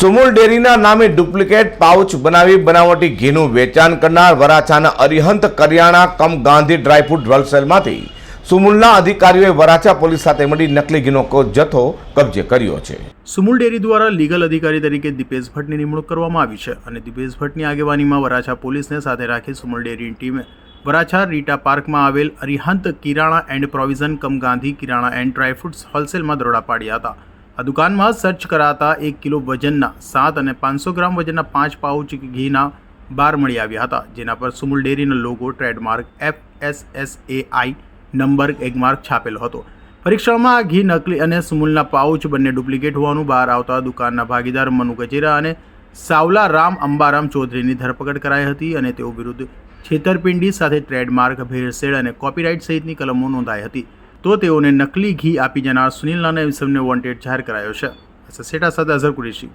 સુમુલ ડેરીના નામે duplicate pouch બનાવી બનાવટી ઘીનું વેચાણ કરનાર વરાછાના અરિહંત કરિયાણા કમ ગાંધી ડ્રાયફ્રૂટ હોલસેલમાંથી સુમુલના અધિકારીઓએ વરાછા પોલીસ સાથે મળી નકલી ઘીનો જથ્થો કબજે કર્યો છે. સુમુલ ડેરી દ્વારા લીગલ અધિકારી તરીકે દીપેશ ભટ્ટની નિમણૂક કરવામાં આવી છે અને દીપેશ ભટ્ટની આગેવાનીમાં વરાછા પોલીસને સાથે રાખી સુમુલ ડેરીની ટીમે વરાછા રીટા પાર્કમાં આવેલ Arihant Kirana and provision cum Gandhi Kirana and dry fruits હોલસેલમાં દરોડા પાડ્યા હતા. આ દુકાનમાં સર્ચ કરાતા એક કિલો વજનના સાત અને પાંચસો ગ્રામ વજનના પાંચ પાઉચ ઘીના બાર મળી આવ્યા હતા, જેના પર Sumul ડેરીનો logo trademark F S S A I number એક માર્ક છાપેલો હતો. પરીક્ષણમાં આ ઘી નકલી અને સુમુલના પાઉચ બંને ડુપ્લિકેટ હોવાનું બહાર આવતા દુકાનના ભાગીદાર મનુ ગજેરા અને સાવલા રામ અંબારામ ચૌધરીની ધરપકડ કરાઈ હતી અને તેઓ વિરુદ્ધ છેતરપિંડી સાથે ટ્રેડમાર્ક ભેળસેળ અને કોપીરાઇટ સહિતની કલમો નોંધાઈ હતી. તો તેઓને નકલી ઘી આપી જનાર સુનિલ નાના ઇસમને વોન્ટેડ જાહેર કરાયો છે. સેટા સાથે અઝર કુરેશી.